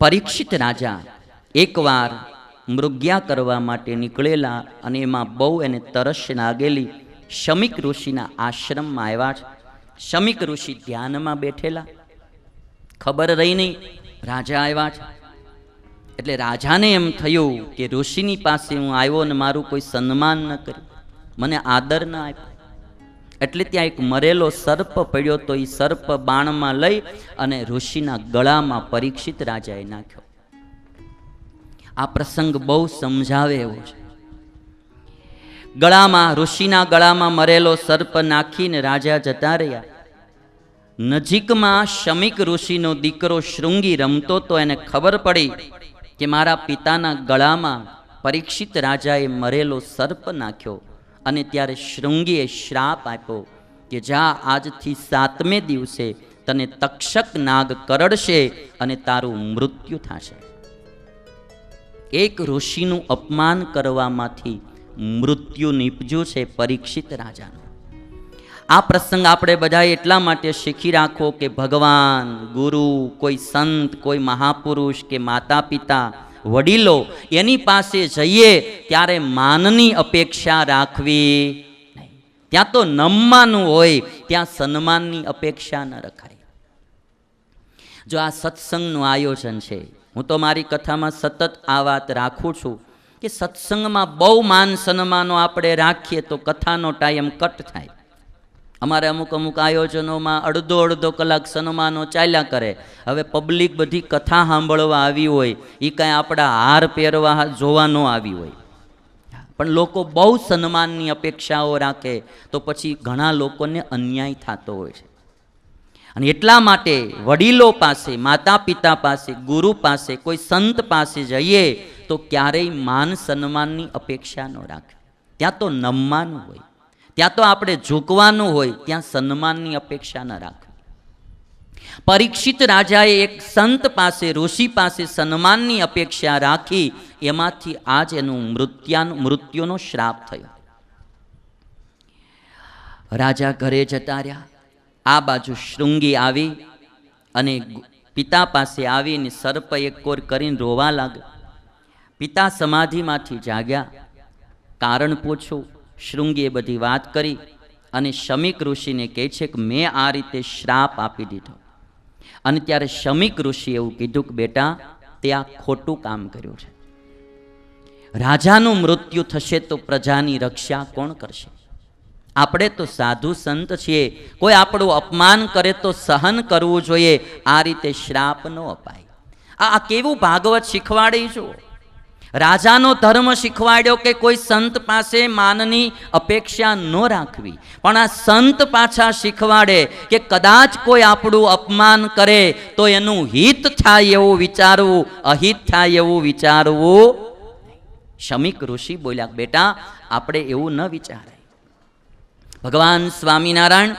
પરીક્ષિત રાજા એકવાર મૃગ્યા કરવા માટે નીકળેલા અને એમાં બહુ એને તરસ લાગેલી શમિક ઋષિના આશ્રમમાં આવ્યા છે. શમિક ઋષિ ધ્યાનમાં બેઠેલા. ખબર રહી નહીં, રાજા આવ્યા છે. એટલે રાજાને એમ થયું કે ઋષિની પાસે હું આવ્યો ને મારું કોઈ સન્માન ન કર્યું. મને આદર ન આપ્યો. એટલે ત્યાં એક મરેલો સર્પ પડ્યો તો એ સર્પ બાણમાં લઈ અને ઋષિના ગળામાં પરીક્ષિત રાજાએ નાખ્યો. આ પ્રસંગ બહુ સમજાવે એવો છે. ગળામાં, ઋષિના ગળામાં મરેલો સર્પ નાખીને રાજા જતા રહ્યા. નજીકમાં શમિક ઋષિનો દીકરો શૃંગી રમતો તો એને ખબર પડી કે મારા પિતાના ગળામાં પરીક્ષિત રાજાએ મરેલો સર્પ નાખ્યો. અને ત્યારે શૃંગીએ શ્રાપ આપ્યો કે જા આજથી સાતમે દિવસે તને તક્ષક નાગ કરડશે અને તારું મૃત્યુ થશે. એક ઋષિનું અપમાન કરવામાંથી મૃત્યુ નીપજ્યું છે પરીક્ષિત રાજાનું. આ પ્રસંગ આપણે બધા એટલા માટે શીખી રાખો કે ભગવાન, ગુરુ, કોઈ સંત, કોઈ મહાપુરુષ કે માતા પિતા વડીલો એની પાસે જઈએ ત્યારે માનની અપેક્ષા રાખવી ત્યાં તો નમવાનું હોય, ત્યાં સન્માનની અપેક્ષા ન રખાય. જો આ સત્સંગનું આયોજન છે, હું તો મારી કથામાં સતત આ વાત રાખું છું કે સત્સંગમાં બહુ માન સન્માનો આપણે રાખીએ તો કથાનો ટાઈમ કટ થાય. અમારે અમુક અમુક આયોજનોમાં અડધો અડધો કલાક સન્માનો ચાલ્યા કરે. હવે પબ્લિક બધી કથા સાંભળવા આવી હોય એ કાંઈ આપણા હાર પહેરવા જોવા ન આવી હોય. પણ લોકો બહુ સન્માનની અપેક્ષાઓ રાખે, તો પછી ઘણા લોકોને અન્યાય થતો હોય છે. અને એટલા માટે વડીલો પાસે માતા પિતા પાસે, ગુરુ પાસે, કોઈ સંત પાસે જઈએ, તો ક્યારેય માન સન્માનની અપેક્ષા ન રાખે. ત્યાં તો નમવાનું હોય. ત્યાં તો આપણે ઝૂકવાનું હોય, ત્યાં સન્માનની અપેક્ષા ન રાખવી. પરીક્ષિત રાજાએ એક સંત પાસે, ઋષિ પાસે સન્માનની અપેક્ષા રાખી, એમાંથી આજ એનું મૃત્યાનું, મૃત્યુનો શ્રાપ થયો. રાજા ઘરે જતા રહ્યા. આ બાજુ શૃંગી આવી અને પિતા પાસે આવીને સર્પ એક કોર કરીને રોવા લાગ્યો. પિતા સમાધિમાંથી જાગ્યા. કારણ પૂછું શૃંગીએ બધી વાત કરી અને શમિક ઋષિને કહે છે કે મેં આ રીતે શ્રાપ આપી દીધો. અને ત્યારે શમિક ઋષિએ એવું કીધું કે બેટા, તે આ ખોટું કામ કર્યું છે. રાજાનું મૃત્યુ થશે તો પ્રજાની રક્ષા કોણ કરશે? આપણે તો સાધુ સંત છીએ. કોઈ આપણું અપમાન કરે તો સહન કરવું જોઈએ. આ રીતે શ્રાપ ન અપાય. આ કેવું ભાગવત શીખવાડી છું? રાજાનો ધર્મ શીખવાડ્યો કે કોઈ સંત પાસે માનની અપેક્ષા ન રાખવી. પણ આ સંત પાછા શીખવાડે કે કદાચ કોઈ આપણું અપમાન કરે તો એનું હિત થાય એવું વિચારવું, અહિત થાય એવું વિચારવું. શમિક ઋષિ બોલ્યા, બેટા, આપણે એવું ન વિચારાય. ભગવાન સ્વામિનારાયણ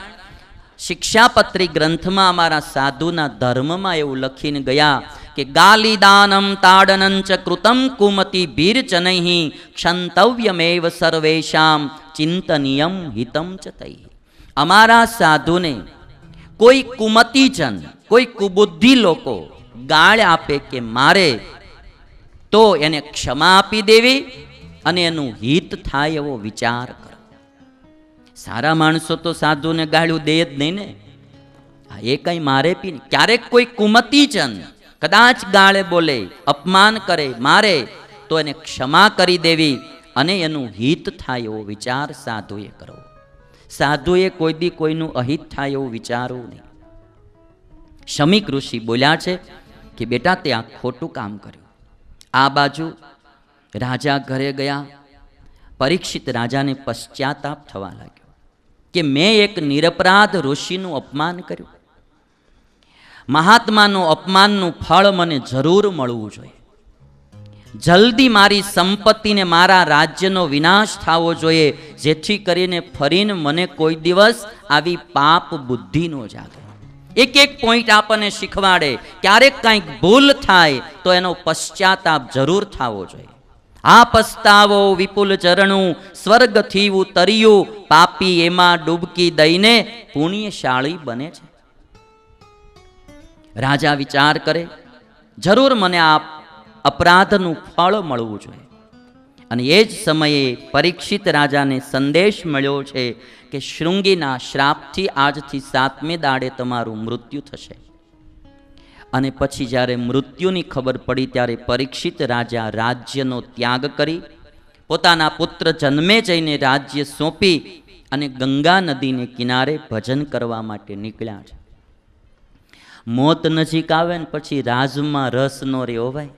શિક્ષાપત્રી ગ્રંથમાં અમારા સાધુના ધર્મમાં એવું લખીને ગયા કે ગાલિદાનમ તાડનંચ કૃતમ કુમતિ ભીરચનૈ ક્ષંતવ્યમેવ સર્વેશામ ચિંતનિયમ હિતમ ચ તૈ। અમારા સાધુને કોઈ કુમતિજન, કોઈ કુબુદ્ધિ લોકો ગાળ આપે કે મારે, તો એને ક્ષમા આપી દેવી અને એનું હિત થાય એવો વિચાર કરો। સારા માણસો તો સાધુને ગાળ્યું દે જ નહીં ને? એ કઈ મારે પી ક્યારેક કોઈ કુમતીજન કદાચ ગાળે બોલે, અપમાન કરે, મારે, તો એને ક્ષમા કરી દેવી અને એનું હિત થાય એવો વિચાર સાધુએ કરવો. સાધુએ કોઈ દી કોઈનું અહિત થાય એવું વિચારવું નહીં. શમિક ઋષિ બોલ્યા છે કે, બેટા, તે આ ખોટું કામ કર્યું. આ બાજુ રાજા ઘરે ગયા. પરીક્ષિત રાજાને પશ્ચાતાપ થવા લાગ્યો કે, મેં એક નિરપરાધ ઋષિનું અપમાન કર્યું. મહાત્માનું અપમાનનું ફળ મને જરૂર મળવું જોઈએ. જલ્દી મારી સંપત્તિને મારા રાજ્યનો વિનાશ થવો જોઈએ, જેથી કરીને ફરીને મને કોઈ દિવસ આવી પાપ બુદ્ધિ ન જાગે. એક એક પોઈન્ટ આપણને શીખવાડે, ક્યારેક કંઈક ભૂલ થાય, તો એનો પશ્ચાતાપ જરૂર થવો જોઈએ. આ પસ્તાવો વિપુલ ચરણું સ્વર્ગથી ઉતર્યું પાપી એમાં ડૂબકી દઈને પુણ્યશાળી બને છે. રાજા વિચાર કરે, જરૂર મને આ અપરાધનું ફળ મળવું જોઈએ. અને એ જ સમયે પરીક્ષિત રાજાને સંદેશ મળ્યો છે કે શૃંગીના શ્રાપથી આજથી સાતમે દાડે તમારું મૃત્યુ થશે. અને પછી જ્યારે મૃત્યુની ખબર પડી ત્યારે પરીક્ષિત રાજા રાજ્યનો ત્યાગ કરી, પોતાના પુત્ર જન્મે જઈને રાજ્ય સોંપી અને ગંગા નદીને કિનારે ભજન કરવા માટે નીકળ્યા છે. મોત નજીક આવે ને પછી રાજમાં રસ નો રહ્યો ભાઈ.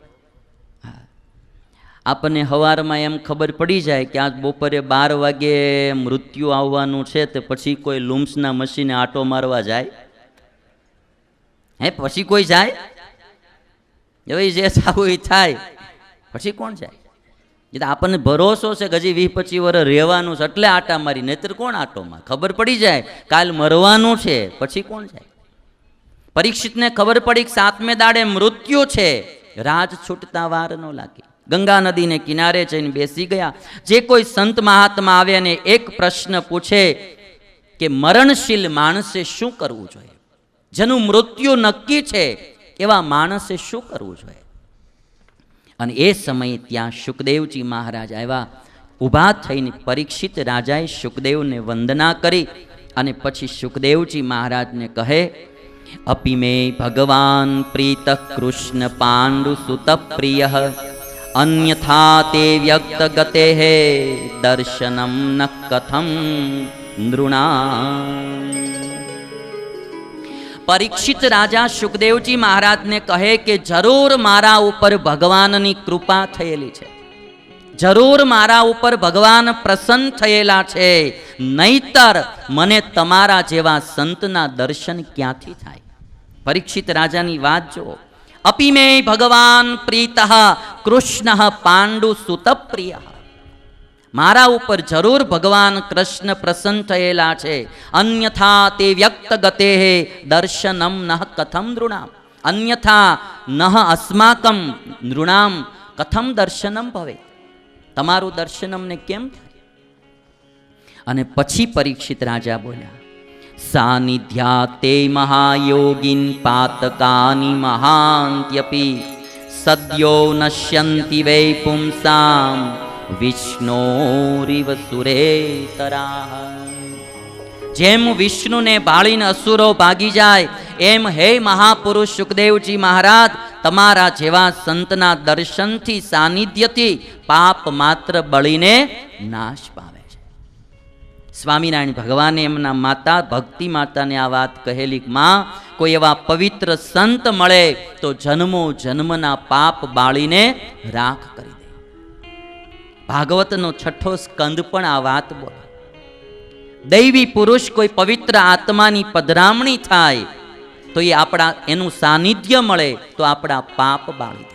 આપણને હવારમાં એમ ખબર પડી જાય કે આજ બપોરે બાર વાગે મૃત્યુ આવવાનું છે તો પછી કોઈ લૂમ્સના મશીને આટો મારવા જાય. હે, પછી કોઈ જાય? હવે જે થવું એ થાય. પછી કોણ જાય? એ તો આપણને ભરોસો છે કે હજી વીસ પચીસ વર્ષ રહેવાનું છે એટલે આટા મારી, નહીતર કોણ આટોમાં ખબર પડી જાય, કાલ મરવાનું છે, પછી કોણ જાય? પરીક્ષિતને ખબર પડી કે સાતમે દાડે મૃત્યુ છે. રાજ છૂટતા વાર ન લાગી. ગંગા નદીને કિનારે જઈને બેસી ગયા. જે કોઈ સંત મહાત્મા આવે અને એક પ્રશ્ન પૂછે કે મરણશીલ માણસે શું કરવું જોઈએ? જેનું મૃત્યુ નક્કી છે, એવા માણસે શું કરવું જોઈએ? અને એ સમયે ત્યાં સુખદેવજી મહારાજ આવ્યા. ઊભા થઈને પરીક્ષિત રાજાએ સુખદેવને વંદના કરી અને પછી સુખદેવજી મહારાજને કહે સુત પ્રિય અન્યથા તે વ્યક્ત ગતે હે દર્શનમ ન કથમ નૃણા પરીક્ષિત રાજા સુખદેવજી મહારાજને કહે કે જરૂર મારા ઉપર ભગવાનની કૃપા થયેલી છે। જરૂર મારા ઉપર ભગવાન પ્રસન્ન થયેલા છે, નહીતર મને તમારા જેવા સંતના દર્શન ક્યાંથી થાય? પરીક્ષિત રાજાની વાત જુઓ. અપી મે ભગવાન પ્રીત, કૃષ્ણ પાંડુ સુત પ્રિય મારા ઉપર જરૂર ભગવાન કૃષ્ણ પ્રસન્ન થયેલા છે. અન્યથા તે વ્યક્ત ગતે દર્શનમ નહ કથમ નૃણામ. અન્યથા નહ અસ્માકમ નૃણામ, કથમ દર્શનમ ભવે તમારું દર્શનમને કેમ અને પછી પરીક્ષિત રાજા બોલ્યા સાનિધ્યા તે મહાયોગીન પાતકાની મહાંત્યપી સદ્યો નશ્યંતિ વૈ પુંસામ વિષ્ણોરિવ સુરેતરા જેમ વિષ્ણુને બાળીને અસુરો ભાગી જાય એમ હે મહાપુરુષ સુખદેવજી મહારાજ તમારા જેવા સંતના દર્શનથી સાનિધ્યથી પાપ માત્ર બળીને નાશ પામે સ્વામિનારાયણ ભગવાને એમના માતા, ભક્તિ માતાને આ વાત કહેલી માં, કોઈ એવા પવિત્ર સંત મળે તો જન્મો જન્મના પાપ બાળીને રાખ કરી દે. ભાગવતનો છઠ્ઠો સ્કંદ પણ આ વાત બોલે. દૈવી પુરુષ કોઈ પવિત્ર આત્માની પધરામણી થાય તો એ આપણા, એનું સાનિધ્ય મળે તો આપણા પાપ બાળી દે.